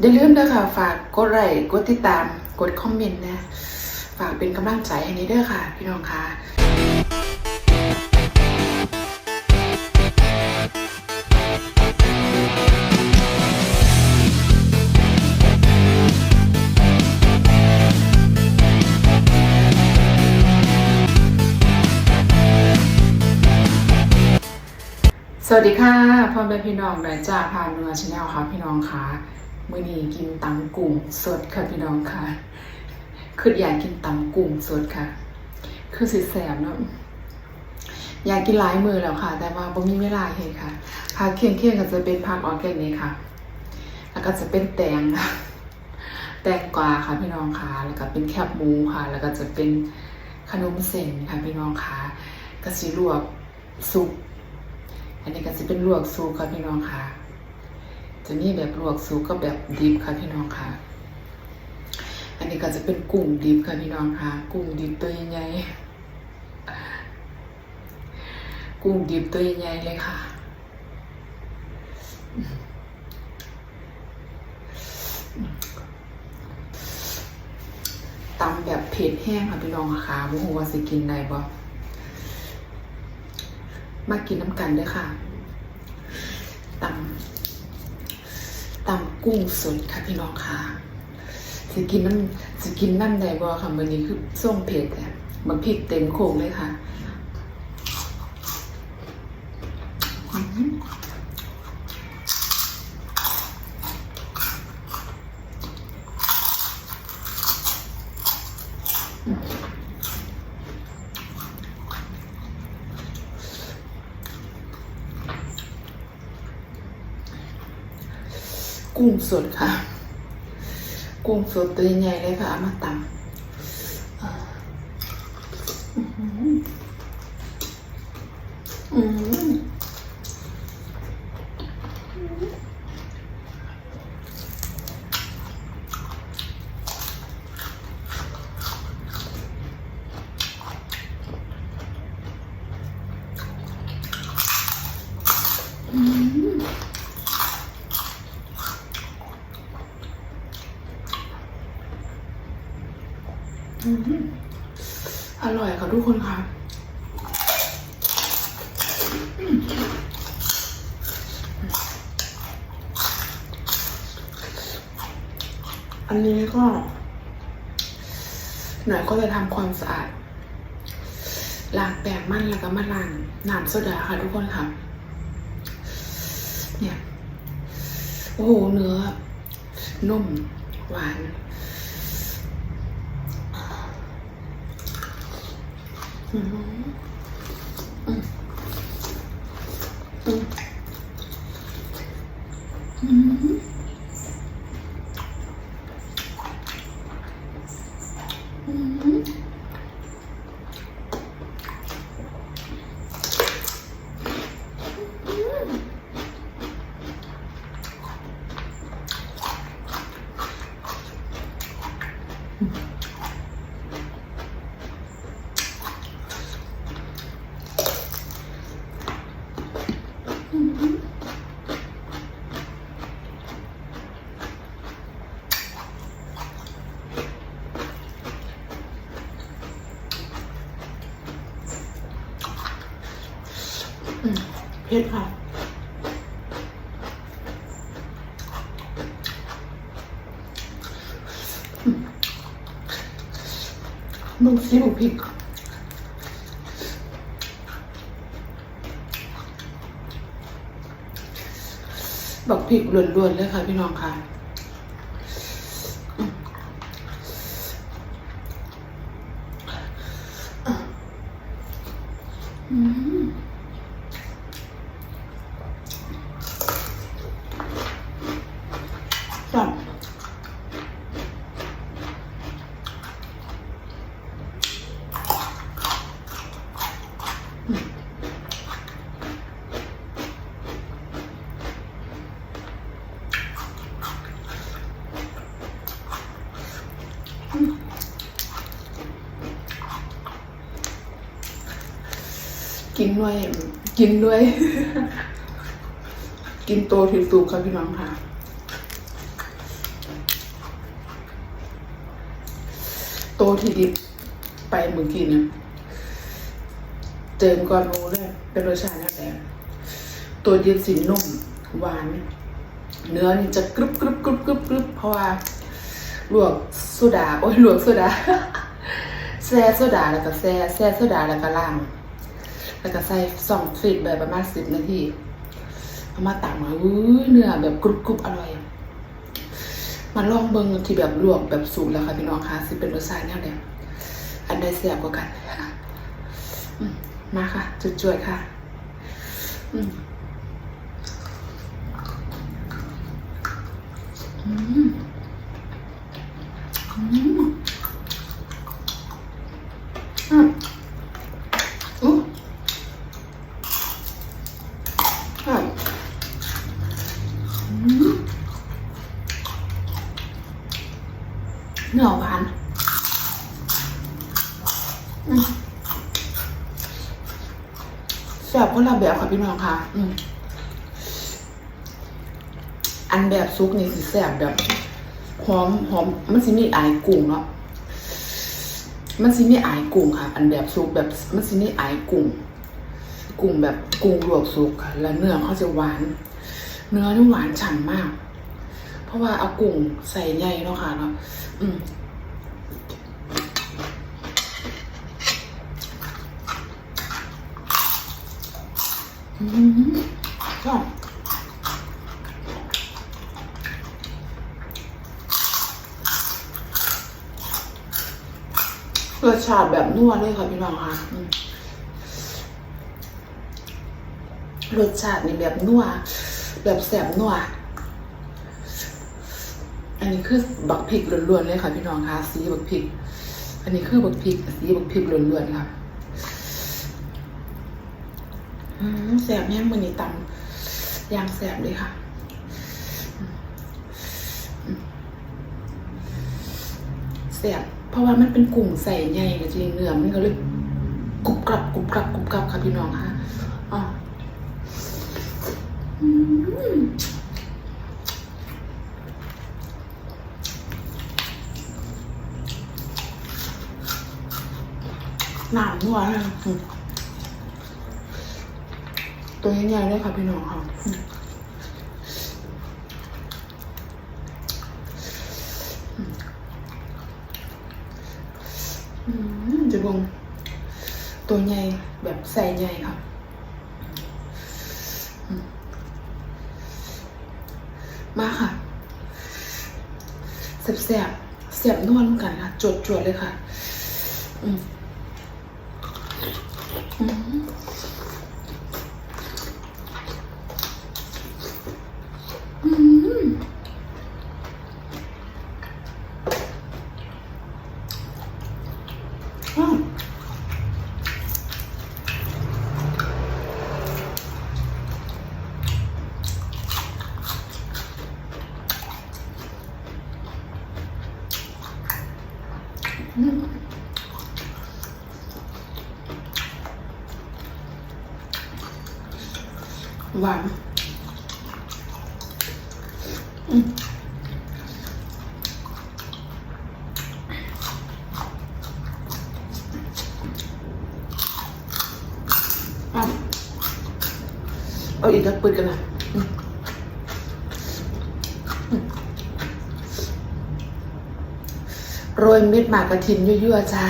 อย่าลืมนะคะฝากกดไลค์กดติดตาม กดคอมเมนต์นะ ฝากเป็นกำลังใจให้นี้ด้อค่ะ พี่น้องค่ะ สวัสดีค่ะพ่อแม่พี่น้องรายจ่าพานื้อชาแนลค่ะพี่น้องค่ะมื้อนี้กินตำกุ้งสดค่ะพี่น้องค่ะคืออยากกินตำกุ้งสดค่ะ คือสิแสบเนาะอยากกินหลายมือแล้วค่ะ แต่ว่าบ่มีเวลาเฮ็ดค่ะผักเคียงเคียงๆก็จะเป็นผักออร์แกนิกค่ะ แล้วก็จะเป็นแตงแตงกวาค่ะพี่น้องค่ะ แล้วก็เป็นแคบหมูค่ะ แล้วก็จะเป็นขนมเส้นค่ะพี่น้องค่ะกระสิลวกซุป อันนี้ก็จะเป็นลวกซุปค่ะพี่น้องค่ะ จะมีแบบลวกซุปกับแบบดิบค่ะพี่น้องค่ะ อันนี้ก็จะเป็นกุ้งดิบค่ะพี่น้องค่ะ กุ้งดิบตัวใหญ่กุ้งดิบตัวใหญ่เลยค่ะตำแบบเผ็ดแห้งค่ะพี่น้องค่ะบ่ฮู้ว่าสิกินได้บ่ มากินน้ำกันด้วยค่ะตำตำกุ้งสดค่ะพี่น้องค่ะสิกินน้ำสิกินน้ำใดบ่ค่ะมื้อนี้คือส่งเผ็ดอะมันพริกเต็มโคงเลยค่ะ กุ้งสดค่ะ กุ้งสดตัวใหญ่เลยค่ะมาตำอ่าอื้อหื อร่อยค่ะทุกคนค่ะอันนี้ก็หน่อยก็จะทำความสะอาดล้างแปรงมันแล้วก็มาล้างน้ำโซดาค่ะทุกคนค่ะ เนี่ย โอ้โหเนื้อนุ่มหวาน อืมอืมอืมอืมอืมอืมเผ็ดค่ะ อืม มึงซิวพริกบอกพริกล้วนๆเลยค่ะพี่น้องค่ะ อืมจับกิ นด้วย กินด้วย กินโตที่สุกครับพี่น้องค่ะโตที่ดิบไปเมื่อกี้เนี่ยเจิมก่อนรู้เลยเป็นรสชาติแบบไหนตัวเดิบสีนุ่มหวาน เนื้อนี่จะกรึบกรึบกรึบกรึบกรึบเพราะว่าลวกโซดาโอ้ยลวกโซดาแซ่โซดาแล้วก็แซ่แซ่โซดาแล้วก็ล่าง แล้วก็ใส่สองฟิตแบบประมาณสิบนาทีเอามาตักมาอุ้ยเนื้อแบบกรุบกรุบอร่อยมาลองเบิ่งที่แบบลวกแบบสุกแล้วค่ะพี่น้องค่ะสิเป็นรสชาติแนวใดอันใดแซ่บกว่ากันมมาค่ะ จุดๆค่ะอืมอืมอืมอืมอู้อะอืมเนื้อหวานอืม แซ่บคนละแบบค่ะพี่น้องค่ะ อืมอันแบบซุกนี่สิแซ่บแบบหอมหอมมันสิมีอายกุ้งเนาะมันสิมีอายกุ้งค่ะ อันแบบซุกแบบมันสิมีอายกุ้งกุ้งแบบกุ้งลวกสุกค่ะ แล้วเนื้อเขาจะหวาน เนื้อนี่หวานฉ่ำมาก เพราะว่าเอากุ้งใส่ใหญ่เนาะค่ะเนาะอืม ก็รสชาติแบบนัวเลยค่ะพี่น้องค่ะรสชาตินี่แบบนัวแบบแสบนัวอันนี้คือบักพริกล้วนๆเลยค่ะพี่น้องค่ะสีบักพริก อันนี้คือบักพริกสีบักพริกล้วนๆค่ะ อืม แสบแห้งมันนี่ตำยางแสบเลยค่ะแสบเพราะว่ามันเป็นกลุ่มใส่ใหญ่กับจริงเนื้อมันก็เลยกรุบกรับกรุบกรับกรุบกรับค่ะพี่น้องค่ะอ๋อหนามนัวยอืม ตัวใหญ่ๆเลยค่ะพี่น้องค่ะจะบงตัวใหญ่แบบใส่ใหญ่ค่ะมมาค่ะแสบๆแสบนวลกันค่ะจดๆเลยค่ะ อืมอืม อืมอ้าวอืมหวาน เอา เอาอีกแล้วปืนกันนะโรยเม็ดหมากกระถินยั่วๆจ้า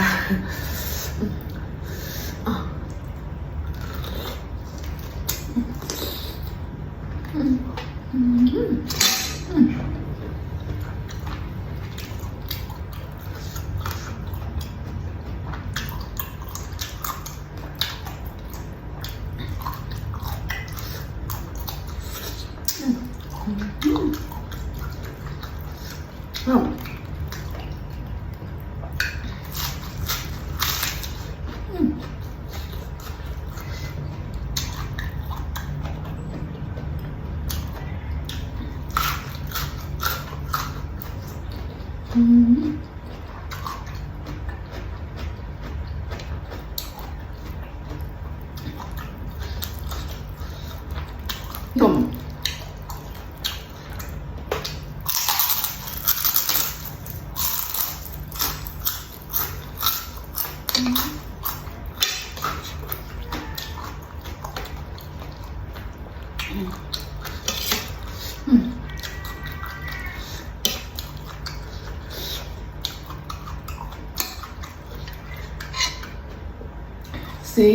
ซี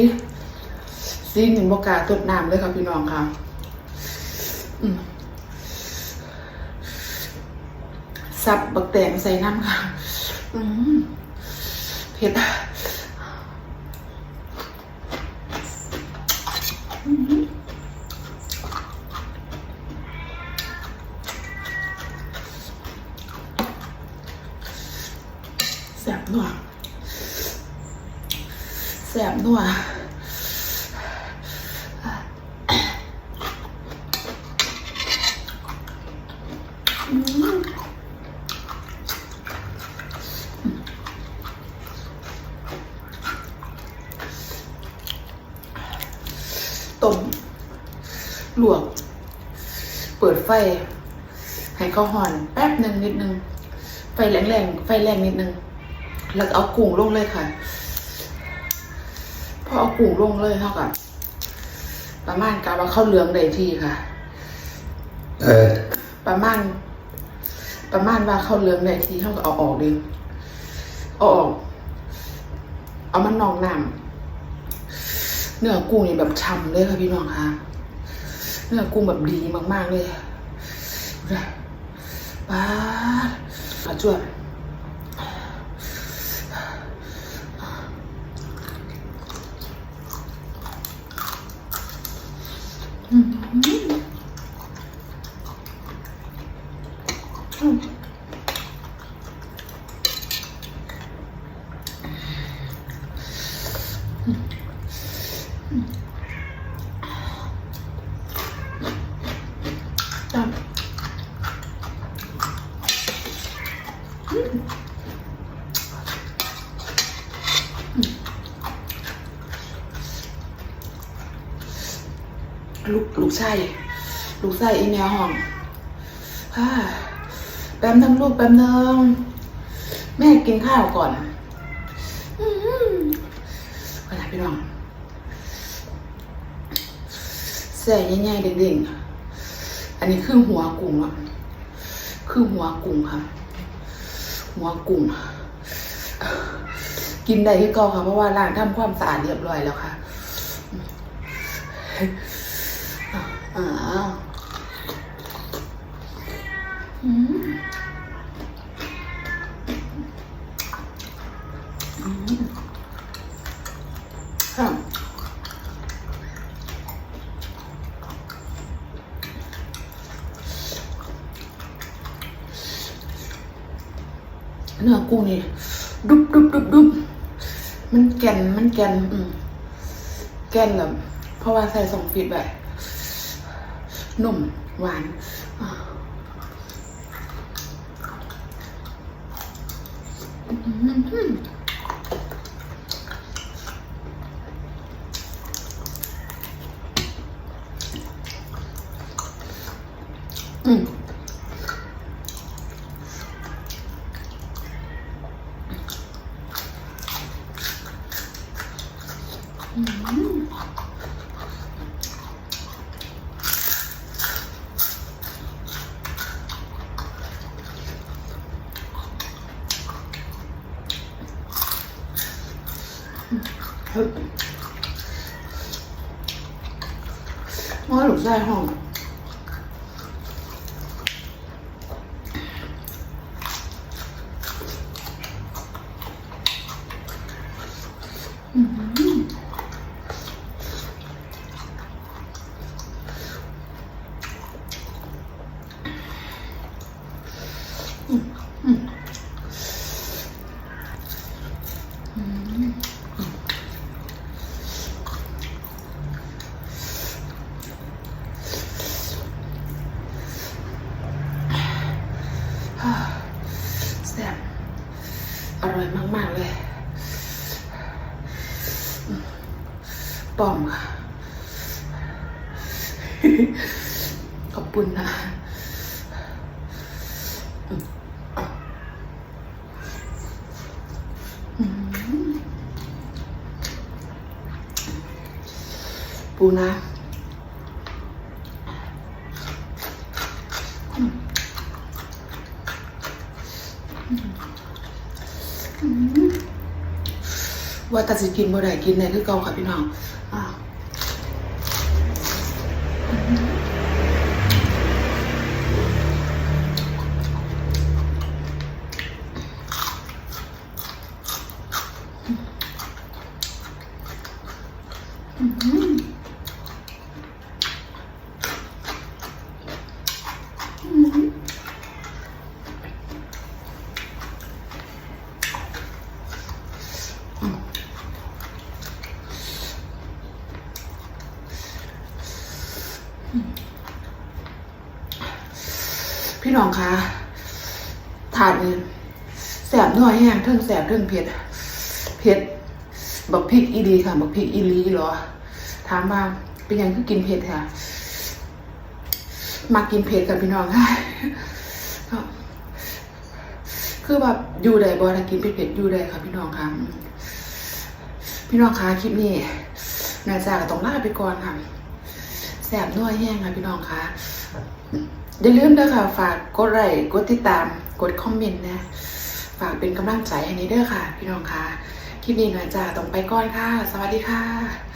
ซีหนึ่งบกล้าตดน้ำเลยค่ะพี่น้องค่ะสับบักแตงใส่น้ำค่ะเผ็ด วต้มลวก เปิดไฟ ให้เขาห่อน แป๊บหนึ่งนิดนึง ไฟแรงๆ ไฟแรงนิดนึง แล้วเอากุ้งลงเลยค่ะ พอเอากุ้งลงเลยเท่ากับประมาณกาว่าเข้าวเหลืองได้ที่ค่ะ เออ ประมาณ ประมาณว่าเข้าวเหลืองได้ที่เท่ากับเอาออกดิเอาออก เอามันนองน้ำเนื้อกุ้งนี่แบบฉ่ำเลยค่ะพี่น้องค่ะเนื้อกุ้งแบบดีมากๆเลยป้าดปลาจวบ อืมอืมจับลูกลูกชาย ลูกชายอีแมวห้องแป๊บนึงลูกแป๊บนึงแม่กินข้าวก่อนอืมขนาดพี่น้องแส่ใหญ่ๆเด้งๆ อันนี้คือหัวกุ้งอะ คือหัวกุ้งค่ะ หัวกุ้ง กินได้ที่เก่าค่ะ เพราะว่าล้างทำความสะอาดเรียบร้อยแล้วค่ะอ่าอืมอืมค่ะ เนื้อกุ้งนี่ดุบดุบดุบดุบมันแก่นมันแก่นอืมแก่นแบบเพราะว่าใส่สองฟีดแบบนุ่มหวาน อ่าอืมอืม ว่าหลูกชายห้องแซ่บอร่อยมาก ๆ เลยอืมป้อมค่ะ ขอบคุณนะอืม ปูนะว่าแต่สิกินบ่ได้กินได้คือเก่าค่ะพี่น้องอ่าพี่น้องคะถาดนี้แสบหน่อยแห้ง เทิงแสบเทิงเผ็ดเผ็ดบักพริกอีดีค่ะบักพริกอีลีเหรอ ถามว่าเป็นยังคือกินเผ็ดค่ะ มากินเผ็ดกับพี่น้องค่ะก็คือแบบอยู่ได้บ่ถ้ากินเผ็ดๆอยู่ได้ค่ะ พี่น้องค่ะพี่น้องคะคลิปนี้นาจากต้องลาไปก่อนค่ะแสบนัวแห้งค่ะพี่น้องคะอย่าลืมด้อค่ะ ฝากกดไลค์กดติดตาม กดคอมเมนต์นะ ฝากเป็นกำลังใจให้นี้เด้อค่ะ พี่น้องค่ะคลิปนี้นายจาต้องไปก่อนค่ะ สวัสดีค่ะ